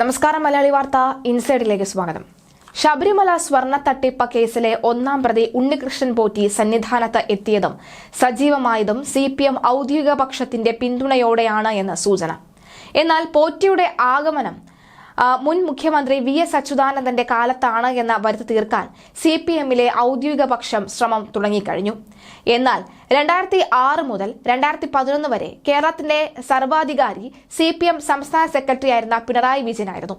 നമസ്കാരം മലയാളി വാർത്ത ഇൻസൈഡിലേക്ക് സ്വാഗതം. ശബരിമല സ്വർണ തട്ടിപ്പ് കേസിലെ ഒന്നാം പ്രതി ഉണ്ണികൃഷ്ണൻ പോറ്റി സന്നിധാനത്ത് എത്തിയതും സജീവമായതും സി പി എം ഔദ്യോഗിക പക്ഷത്തിന്റെ പിന്തുണയോടെയാണ് എന്ന് സൂചന. എന്നാൽ പോറ്റിയുടെ ആഗമനം മുൻ മുഖ്യമന്ത്രി വി എസ് അച്യുതാനന്ദന്റെ കാലത്താണ് എന്ന വരുത്തി തീർക്കാൻ സി പി എമ്മിലെ ഔദ്യോഗിക പക്ഷം ശ്രമം തുടങ്ങിക്കഴിഞ്ഞു. എന്നാൽ രണ്ടായിരത്തി ആറ് മുതൽ രണ്ടായിരത്തി പതിനൊന്ന് വരെ കേരളത്തിന്റെ സർവാധികാരി സി പി എം സംസ്ഥാന സെക്രട്ടറി ആയിരുന്ന പിണറായി വിജയനായിരുന്നു.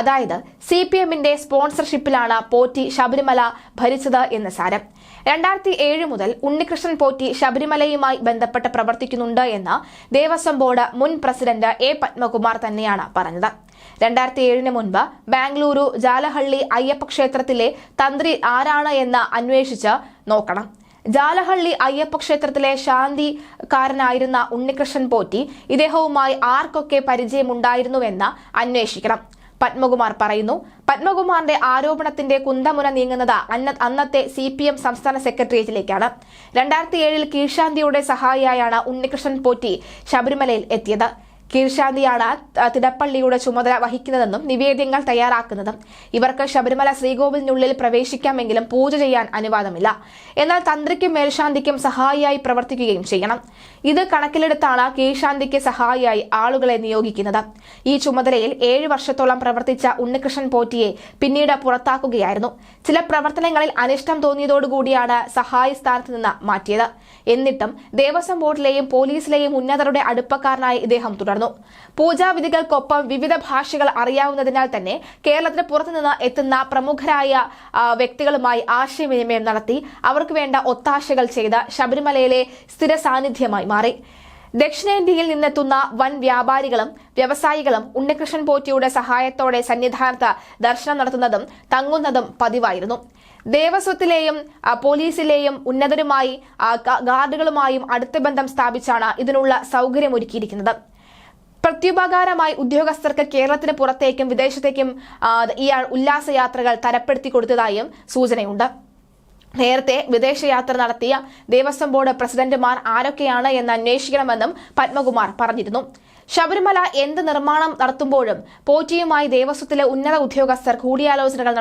അതായത് സി പി എമ്മിന്റെ സ്പോൺസർഷിപ്പിലാണ് പോറ്റി ശബരിമല ഭരിച്ചത് എന്ന് സാരം. രണ്ടായിരത്തി ഏഴ് മുതൽ ഉണ്ണികൃഷ്ണൻ പോറ്റി ശബരിമലയുമായി ബന്ധപ്പെട്ട് പ്രവർത്തിക്കുന്നുണ്ട് എന്ന് ദേവസ്വം ബോർഡ് മുൻ പ്രസിഡന്റ് എ പത്മകുമാർ തന്നെയാണ് പറഞ്ഞത്. രണ്ടായിരത്തി ഏഴിന് മുൻപ് ബാംഗ്ലൂരു ജാലഹള്ളി അയ്യപ്പ ക്ഷേത്രത്തിലെ തന്ത്രി ആരാണ് എന്ന് അന്വേഷിച്ച് നോക്കണം. ജാലഹള്ളി അയ്യപ്പ ക്ഷേത്രത്തിലെ ശാന്തിക്കാരനായിരുന്ന ഉണ്ണികൃഷ്ണൻ പോറ്റി ഇദ്ദേഹവുമായി ആർക്കൊക്കെ പരിചയമുണ്ടായിരുന്നുവെന്ന് അന്വേഷിക്കണം. പത്മകുമാർ പറയുന്നു പത്മകുമാറിന്റെ ആരോപണത്തിന്റെ കുന്തമുന നീങ്ങുന്നത് അന്നത്തെ സി പി എം സംസ്ഥാന സെക്രട്ടേറിയറ്റിലേക്കാണ്. രണ്ടായിരത്തി ഏഴിൽ കീഴ്ശാന്തിയുടെ സഹായിയായാണ് ഉണ്ണികൃഷ്ണൻ പോറ്റി ശബരിമലയിൽ എത്തിയത്. കീഴ്ശാന്തിയാണ് തിടപ്പള്ളിയുടെ ചുമതല വഹിക്കുന്നതെന്നും നിവേദ്യങ്ങൾ തയ്യാറാക്കുന്നതും. ഇവർക്ക് ശബരിമല ശ്രീകോവിലിനുള്ളിൽ പ്രവേശിക്കാമെങ്കിലും പൂജ ചെയ്യാൻ അനുവാദമില്ല. എന്നാൽ തന്ത്രിക്കും മേൽശാന്തിക്കും സഹായിയായി പ്രവർത്തിക്കുകയും ചെയ്യണം. ഇത് കണക്കിലെടുത്താണ് കീഴ്ശാന്തിക്ക് സഹായിയായി ആളുകളെ നിയോഗിക്കുന്നത്. ഈ ചുമതലയിൽ ഏഴ് വർഷത്തോളം പ്രവർത്തിച്ച ഉണ്ണികൃഷ്ണൻ പോറ്റിയെ പിന്നീട് പുറത്താക്കുകയായിരുന്നു. ചില പ്രവർത്തനങ്ങളിൽ അനിഷ്ടം തോന്നിയതോടുകൂടിയാണ് സഹായ സ്ഥാനത്ത് നിന്ന് മാറ്റിയത്. എന്നിട്ടും ദേവസ്വം ബോർഡിലെയും പോലീസിലെയും ഉന്നതരുടെ അടുപ്പക്കാരനായി ഇദ്ദേഹം തുടർന്നു. പൂജാവിധികൾക്കൊപ്പം വിവിധ ഭാഷകൾ അറിയാവുന്നതിനാൽ തന്നെ കേരളത്തിന് പുറത്തുനിന്ന് എത്തുന്ന പ്രമുഖരായ വ്യക്തികളുമായി ആശയവിനിമയം നടത്തി അവർക്ക് വേണ്ട ഒത്താശകൾ ചെയ്ത ശബരിമലയിലെ സ്ഥിര സാന്നിധ്യമായി മാറി. ദക്ഷിണേന്ത്യയിൽ നിന്നെത്തുന്ന വൻ വ്യാപാരികളും വ്യവസായികളും ഉണ്ണികൃഷ്ണൻ പോറ്റിയുടെ സഹായത്തോടെ സന്നിധാനത്ത് ദർശനം നടത്തുന്നതും തങ്ങുന്നതും പതിവായിരുന്നു. ദേവസ്വത്തിലെയും പോലീസിലെയും ഉന്നതരുമായി ഗാർഡുകളുമായും അടുത്ത ബന്ധം സ്ഥാപിച്ചാണ് ഇതിനുള്ള സൗകര്യമൊരുക്കിയിരിക്കുന്നത്. പ്രത്യുപകാരമായി ഉദ്യോഗസ്ഥർക്ക് കേരളത്തിന് പുറത്തേക്കും വിദേശത്തേക്കും ഇയാൾ ഉല്ലാസയാത്രകൾ തരപ്പെടുത്തി കൊടുത്തതായും സൂചനയുണ്ട്. നേരത്തെ വിദേശയാത്ര നടത്തിയ ദേവസ്വം ബോർഡ് പ്രസിഡന്റുമാർ ആരൊക്കെയാണ് എന്ന് അന്വേഷിക്കണമെന്നും പത്മകുമാർ പറഞ്ഞിരുന്നു. ശബരിമല എന്ത് നിർമ്മാണം നടത്തുമ്പോഴും പോറ്റിയുമായി ദേവസ്വത്തിലെ ഉന്നത ഉദ്യോഗസ്ഥർ കൂടിയാലോചനകൾ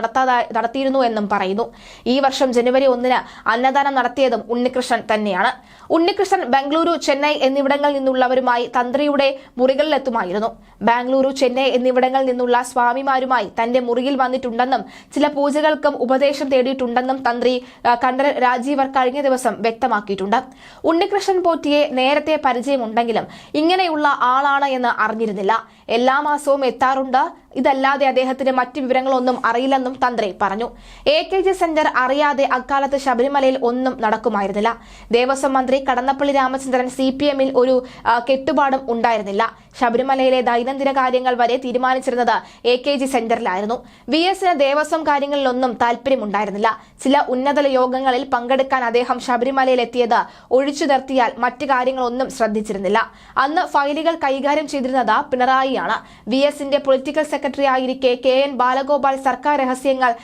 നടത്തിയിരുന്നു എന്നും പറയുന്നു. ഈ വർഷം ജനുവരി ഒന്നിന് അന്നദാനം നടത്തിയതും ഉണ്ണികൃഷ്ണൻ തന്നെയാണ്. ഉണ്ണികൃഷ്ണൻ ബംഗളൂരു ചെന്നൈ എന്നിവിടങ്ങളിൽ നിന്നുള്ളവരുമായി തന്ത്രിയുടെ മുറികളിലെത്തുമായിരുന്നു. ബാംഗ്ലൂരു ചെന്നൈ എന്നിവിടങ്ങളിൽ നിന്നുള്ള സ്വാമിമാരുമായി തന്റെ മുറിയിൽ വന്നിട്ടുണ്ടെന്നും ചില പൂജകൾക്കും ഉപദേശം തേടിയിട്ടുണ്ടെന്നും തന്ത്രി കണ്ഠര രാജീവർ കഴിഞ്ഞ ദിവസം വ്യക്തമാക്കിയിട്ടുണ്ട്. ഉണ്ണികൃഷ്ണൻ പോറ്റിയെ നേരത്തെ പരിചയമുണ്ടെങ്കിലും ഇങ്ങനെയുള്ള ആളാണ് എന്ന് അറിഞ്ഞിരുന്നില്ല. എല്ലാ മാസവും എത്താറുണ്ട്. ഇതല്ലാതെ അദ്ദേഹത്തിന് മറ്റ് വിവരങ്ങളൊന്നും അറിയില്ലെന്നും തന്ത്രി പറഞ്ഞു. എ കെ ജി സെന്റർ അറിയാതെ അക്കാലത്ത് ശബരിമലയിൽ ഒന്നും നടക്കുമായിരുന്നില്ല. ദേവസ്വം മന്ത്രി കടന്നപ്പള്ളി രാമചന്ദ്രൻ സി പി എമ്മിൽ ഒരു കെട്ടുപാടും ഉണ്ടായിരുന്നില്ല. ശബരിമലയിലെ ദൈനംദിന കാര്യങ്ങൾ വരെ തീരുമാനിച്ചിരുന്നത് എ കെ ജി സെന്ററിലായിരുന്നു. വി എസിന് ദേവസ്വം കാര്യങ്ങളിലൊന്നും താല്പര്യമുണ്ടായിരുന്നില്ല. ചില ഉന്നതല യോഗങ്ങളിൽ പങ്കെടുക്കാൻ അദ്ദേഹം ശബരിമലയിൽ എത്തിയത് ഒഴിച്ചു നിർത്തിയാൽ മറ്റു കാര്യങ്ങളൊന്നും ശ്രദ്ധിച്ചിരുന്നില്ല. അന്ന് ഫയലുകൾ കൈകാര്യം ചെയ്തിരുന്നത് പിണറായിയാണ്. വി എസിന്റെ പൊളിറ്റിക്കൽ സെക്രട്ടറി ആയിരിക്കെ കെ എൻ ബാലഗോപാൽ സർക്കാർ രഹസ്യങ്ങൾ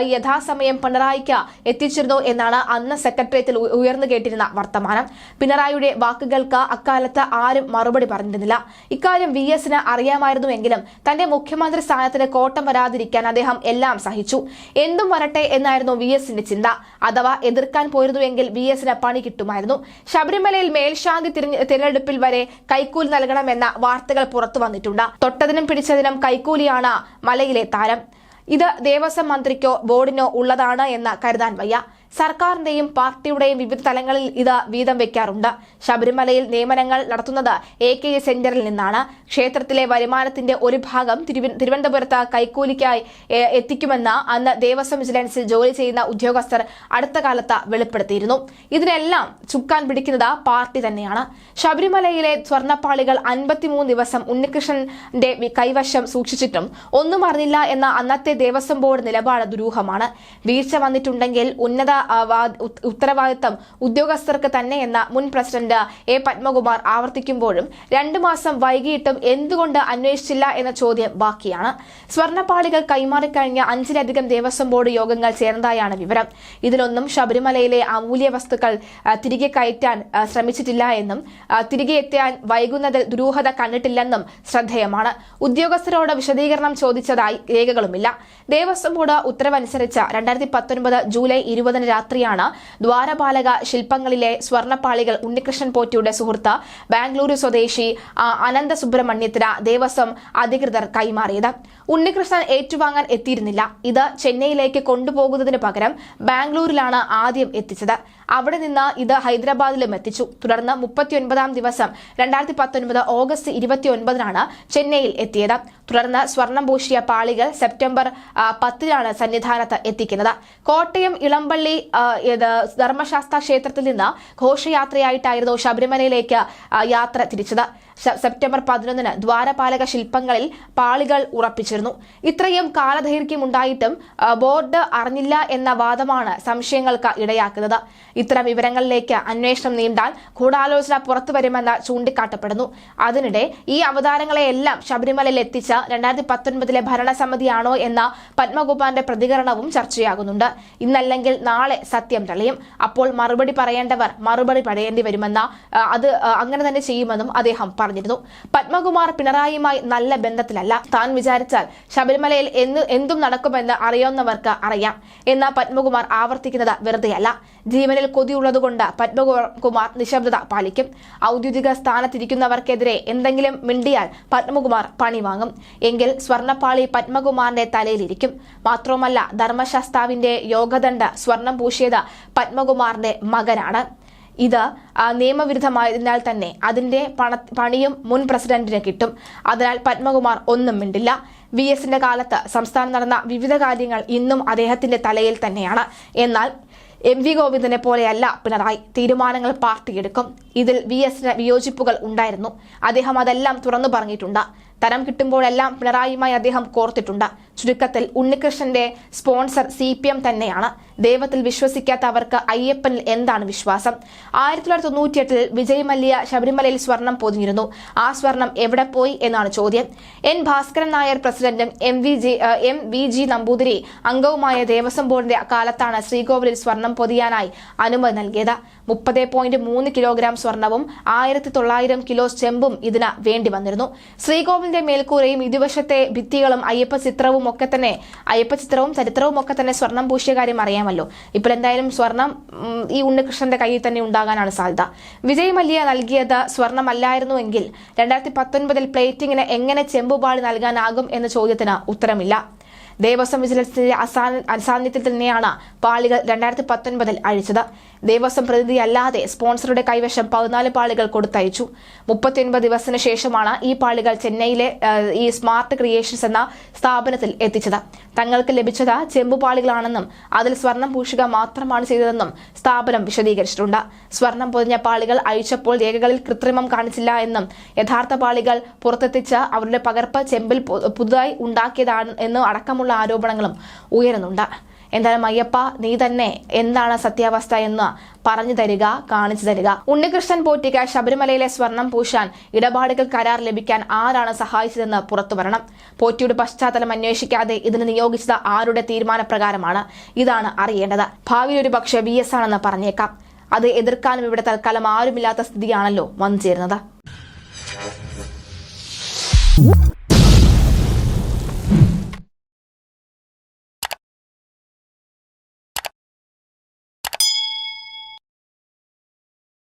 യഥാസമയം പിണറായിക്ക് എത്തിച്ചിരുന്നു എന്നാണ് അന്ന് സെക്രട്ടേറിയറ്റിൽ ഉയർന്നു കേട്ടിരുന്ന വർത്തമാനം. പിണറായിയുടെ വാക്കുകൾക്ക് അക്കാലത്ത് ആരും മറുപടി പറഞ്ഞിരുന്നില്ല. ഇക്കാര്യം വി എസിന് അറിയാമായിരുന്നുവെങ്കിലും തന്റെ മുഖ്യമന്ത്രി സ്ഥാനത്തിന് കോട്ടം വരാതിരിക്കാൻ അദ്ദേഹം എല്ലാം സഹിച്ചു. എന്തും വരട്ടെ എന്നായിരുന്നു വി എസിന്റെ ചിന്ത. അഥവാ എതിർക്കാൻ പോയിരുന്നുവെങ്കിൽ വി എസിന് പണി കിട്ടുമായിരുന്നു. ശബരിമലയിൽ മേൽശാന്തി തിരഞ്ഞ- തിരഞ്ഞെടുപ്പിൽ വരെ കൈക്കൂലി നൽകണമെന്ന വാർത്തകൾ പുറത്തു വന്നിട്ടുണ്ട്. തൊട്ടതിനും പിടിച്ചതിനും കൈക്കൂലിയാണ് മലയിലെ താരം. ഇത് ദേവസ്വം മന്ത്രിക്കോ ബോർഡിനോ ഉള്ളതാണ് എന്ന് കരുതാൻ വയ്യ. സർക്കാരിന്റെയും പാർട്ടിയുടെയും വിവിധ തലങ്ങളിൽ ഇത് വീതം വെക്കാറുണ്ട്. ശബരിമലയിൽ നിയമനങ്ങൾ നടത്തുന്നത് എ കെ എ സെന്ററിൽ നിന്നാണ്. ക്ഷേത്രത്തിലെ വരുമാനത്തിന്റെ ഒരു ഭാഗം തിരുവ- തിരുവനന്തപുരത്ത് കൈക്കൂലിക്കായി എത്തിക്കുമെന്ന് അന്ന് ദേവസ്വം വിജിലൻസിൽ ജോലി ചെയ്യുന്ന ഉദ്യോഗസ്ഥർ അടുത്ത കാലത്ത് വെളിപ്പെടുത്തിയിരുന്നു. ഇതിനെല്ലാം ചുക്കാൻ പിടിക്കുന്നത് പാർട്ടി തന്നെയാണ്. ശബരിമലയിലെ സ്വർണപ്പാളികൾ അൻപത്തിമൂന്ന് ദിവസം ഉണ്ണികൃഷ്ണന്റെ കൈവശം സൂക്ഷിച്ചിട്ടും ഒന്നും അറിഞ്ഞില്ല എന്ന അന്നത്തെ ദേവസ്വം ബോർഡ് നിലപാട് ദുരൂഹമാണ്. വീഴ്ച വന്നിട്ടുണ്ടെങ്കിൽ ഉന്നത ഉത്തരവാദിത്തം ഉദ്യോഗസ്ഥർക്ക് തന്നെയെന്ന മുൻ പ്രസിഡന്റ് എ പത്മകുമാർ ആവർത്തിക്കുമ്പോഴും രണ്ടു മാസം വൈകിയിട്ടും എന്തുകൊണ്ട് അന്വേഷിച്ചില്ല എന്ന ചോദ്യം ബാക്കിയാണ്. സ്വർണപ്പാളികൾ കൈമാറിക്കഴിഞ്ഞ അഞ്ചിലധികം ദേവസ്വം ബോർഡ് യോഗങ്ങൾ ചേർന്നതായാണ് വിവരം. ഇതിലൊന്നും ശബരിമലയിലെ അമൂല്യ വസ്തുക്കൾ തിരികെ കയറ്റാൻ ശ്രമിച്ചിട്ടില്ല എന്നും തിരികെ എത്താൻ വൈകുന്നതിൽ ദുരൂഹത കണ്ടിട്ടില്ലെന്നും ശ്രദ്ധേയമാണ്. ഉദ്യോഗസ്ഥരോട് വിശദീകരണം ചോദിച്ചതായി രേഖകളുമില്ല. ദേവസ്വം ബോർഡ് ഉത്തരവനുസരിച്ച് രണ്ടായിരത്തി പത്തൊൻപത് ജൂലൈ ഇരുപതിന് രാത്രിയാണ് ദ്വാരപാലക ശില്പങ്ങളിലെ സ്വർണപ്പാളികൾ ഉണ്ണികൃഷ്ണൻ പോറ്റിയുടെ സുഹൃത്ത് ബാംഗ്ലൂരു സ്വദേശി അനന്ത സുബ്രഹ്മണ്യത്തിന് ദേവസ്വം അധികൃതർ കൈമാറിയത്. ഉണ്ണികൃഷ്ണൻ ഏറ്റുവാങ്ങാൻ എത്തിയിരുന്നില്ല. ഇത് ചെന്നൈയിലേക്ക് കൊണ്ടുപോകുന്നതിന് പകരം ബാംഗ്ലൂരിലാണ് ആദ്യം എത്തിച്ചത്. അവിടെ നിന്ന് ഇത് ഹൈദരാബാദിലും എത്തിച്ചു. തുടർന്ന് മുപ്പത്തിയൊൻപതാം ദിവസം രണ്ടായിരത്തി പത്തൊൻപത് ഓഗസ്റ്റ് ഇരുപത്തിയൊൻപതിനാണ് ചെന്നൈയിൽ എത്തിയത്. തുടർന്ന് സ്വർണം പൂശിയ പാളികൾ സെപ്റ്റംബർ പത്തിനാണ് സന്നിധാനത്ത് എത്തിക്കുന്നത്. കോട്ടയം ഇളമ്പള്ളി ധർമ്മശാസ്ത്ര ക്ഷേത്രത്തിൽ നിന്ന് ഘോഷയാത്രയായിട്ടായിരുന്നു ശബരിമലയിലേക്ക് യാത്ര തിരിച്ചത്. സെപ്റ്റംബർ പതിനൊന്നിന് ദ്വാരപാലക ശില്പങ്ങളിൽ പാളികൾ ഉറപ്പിച്ചിരുന്നു. ഇത്രയും കാലദൈർഘ്യമുണ്ടായിട്ടും ബോർഡ് അറിഞ്ഞില്ല എന്ന വാദമാണ് സംശയങ്ങൾക്ക് ഇടയാക്കുന്നത്. ഇത്തരം വിവരങ്ങളിലേക്ക് അന്വേഷണം നീണ്ടാൽ ഗൂഢാലോചന പുറത്തുവരുമെന്ന് ചൂണ്ടിക്കാട്ടപ്പെടുന്നു. അതിനിടെ ഈ അവതാരങ്ങളെയെല്ലാം ശബരിമലയിൽ എത്തിച്ച രണ്ടായിരത്തി പത്തൊൻപതിലെ ഭരണസമിതിയാണോ എന്ന പത്മകുമാറിന്റെ പ്രതികരണവും ചർച്ചയാകുന്നുണ്ട്. ഇന്നല്ലെങ്കിൽ നാളെ സത്യം തെളിയും. അപ്പോൾ മറുപടി പറയേണ്ടവർ മറുപടി പറയേണ്ടി വരുമെന്ന അത് അങ്ങനെ തന്നെ ചെയ്യുമെന്നും അദ്ദേഹം പറഞ്ഞിരുന്നു. പത്മകുമാർ പിണറായിയുമായി നല്ല ബന്ധത്തിലല്ല. താൻ വിചാരിച്ചാൽ ശബരിമലയിൽ എന്ന് എന്തും നടക്കുമെന്ന് അറിയാവുന്നവർക്ക് അറിയാം. എന്നാൽ പത്മകുമാർ ആവർത്തിക്കുന്നത് വെറുതെയല്ല. ജീവനിൽ കൊതിയുള്ളതുകൊണ്ട് പത്മകുമാർ നിശബ്ദത പാലിക്കും. ഔദ്യോഗിക സ്ഥാനത്തിരിക്കുന്നവർക്കെതിരെ എന്തെങ്കിലും മിണ്ടിയാൽ പത്മകുമാർ പണി വാങ്ങും. എങ്കിൽ സ്വർണപ്പാളി പത്മകുമാറിന്റെ തലയിലിരിക്കും. മാത്രവുമല്ല ധർമ്മശാസ്താവിന്റെ യോഗദണ്ഡ സ്വർണം പൂശിയത് പത്മകുമാറിന്റെ മകനാണ്. ഇത് നിയമവിരുദ്ധമായതിനാൽ തന്നെ അതിന്റെ പണ പണിയും മുൻ പ്രസിഡന്റിന് കിട്ടും. അതിനാൽ പത്മകുമാർ ഒന്നും മിണ്ടില്ല. വി എസിന്റെ കാലത്ത് സംസ്ഥാനം നടന്ന വിവിധ കാര്യങ്ങൾ ഇന്നും അദ്ദേഹത്തിന്റെ തലയിൽ തന്നെയാണ്. എന്നാൽ എം വി ഗോവിന്ദനെ പോലെയല്ല പിണറായി. തീരുമാനങ്ങൾ പാർട്ടി എടുക്കും ഇതിൽ വി എസിന് വിയോജിപ്പുകൾ ഉണ്ടായിരുന്നു. അദ്ദേഹം അതെല്ലാം തുറന്നു പറഞ്ഞിട്ടുണ്ട്. തരം കിട്ടുമ്പോഴെല്ലാം പിണറായിയുമായി അദ്ദേഹം കോർത്തിട്ടുണ്ട്. ചുരുക്കത്തിൽ ഉണ്ണികൃഷ്ണന്റെ സ്പോൺസർ സി പി എം തന്നെയാണ്. ദൈവത്തിൽ വിശ്വസിക്കാത്തവർക്ക് അയ്യപ്പനിൽ എന്താണ് വിശ്വാസം? ആയിരത്തി തൊള്ളായിരത്തി തൊണ്ണൂറ്റിയെട്ടിൽ വിജയ് മല്യ ശബരിമലയിൽ സ്വർണം പൊതിഞ്ഞിരുന്നു. ആ സ്വർണം എവിടെ പോയി എന്നാണ് ചോദ്യം. എൻ ഭാസ്കരൻ നായർ പ്രസിഡന്റും M V G M V G Namboothiri അംഗവുമായ ദേവസ്വം ബോർഡിന്റെ കാലത്താണ് ശ്രീകോവിലിൽ സ്വർണം പൊതിയാനായി അനുമതി നൽകിയത്. മുപ്പത് പോയിന്റ് മൂന്ന് കിലോഗ്രാം സ്വർണവും ആയിരത്തി തൊള്ളായിരം കിലോ ചെമ്പും ഇതിന് വേണ്ടി വന്നിരുന്നു. ശ്രീകോവിലിന്റെ മേൽക്കൂരയും ഇരുവശത്തെ ഭിത്തികളും അയ്യപ്പ ചിത്രവും ഒക്കെ തന്നെ അയ്യപ്പ ചിത്രവും ചരിത്രവും ഒക്കെ തന്നെ സ്വർണം പൂശിയ കാര്യം അറിയാമല്ലോ. ഇപ്പോൾ എന്തായാലും സ്വർണം ഈ ഉണ്ണികൃഷ്ണന്റെ കയ്യിൽ തന്നെ ഉണ്ടാകാനാണ് സാധ്യത. വിജയ് മല്യ നൽകിയത് സ്വർണമല്ലായിരുന്നുവെങ്കിൽ രണ്ടായിരത്തി പത്തൊൻപതിൽ പ്ലേറ്റിങ്ങിന് എങ്ങനെ ചെമ്പുപാളി നൽകാനാകും എന്ന ചോദ്യത്തിന് ഉത്തരമില്ല. ദേവസ്വം വിജിലൻസിന്റെ അസാ- അസാന്നിധ്യത്തിൽ തന്നെയാണ് പാളികൾ രണ്ടായിരത്തി പത്തൊൻപതിൽ അഴിച്ചത്. ദേവസ്വം പ്രതിനിധിയല്ലാതെ സ്പോൺസറുടെ കൈവശം പതിനാല് പാളികൾ കൊടുത്തയച്ചു. മുപ്പത്തിയൊൻപത് ദിവസത്തിന് ശേഷമാണ് ഈ പാളികൾ ചെന്നൈയിലെ ഈ സ്മാർട്ട് ക്രിയേഷൻസ് എന്ന സ്ഥാപനത്തിൽ എത്തിച്ചത്. തങ്ങൾക്ക് ലഭിച്ചത് ചെമ്പുപാളികളാണെന്നും അതിൽ സ്വർണം പൂശുക മാത്രമാണ് ചെയ്തതെന്നും സ്ഥാപനം വിശദീകരിച്ചിട്ടുണ്ട്. സ്വർണം പൊതിഞ്ഞ പാളികൾ അഴിച്ചപ്പോൾ രേഖകളിൽ കൃത്രിമം കാണിച്ചില്ല എന്നും യഥാർത്ഥ പാളികൾ പുറത്തെത്തിച്ച് അവരുടെ പകർപ്പ് ചെമ്പിൽ പുതുതായി ഉണ്ടാക്കിയതാണ് എന്നും അടക്കമുള്ള ആരോപണങ്ങളും ഉയരുന്നുണ്ട്. എന്തായാലും അയ്യപ്പ നീ തന്നെ എന്താണ് സത്യാവസ്ഥ എന്ന് പറഞ്ഞു തരിക കാണിച്ചു തരിക. ഉണ്ണികൃഷ്ണൻ പോറ്റിക്ക് ശബരിമലയിലെ സ്വർണം പൂശാൻ ഇടപാടുകൾ കരാർ ലഭിക്കാൻ ആരാണ് സഹായിച്ചതെന്ന് പുറത്തു വരണം. പോറ്റിയുടെ പശ്ചാത്തലം അന്വേഷിക്കാതെ ഇതിന് നിയോഗിച്ചത് ആരുടെ തീരുമാനപ്രകാരമാണ്? ഇതാണ് അറിയേണ്ടത്. ഭാവിയിൽ ഒരു പക്ഷേ വി എസ് ആണെന്ന് പറഞ്ഞേക്കാം. അത് എതിർക്കാനും ഇവിടെ തൽക്കാലം ആരുമില്ലാത്ത സ്ഥിതിയാണല്ലോ വന്നു ചേരുന്നത്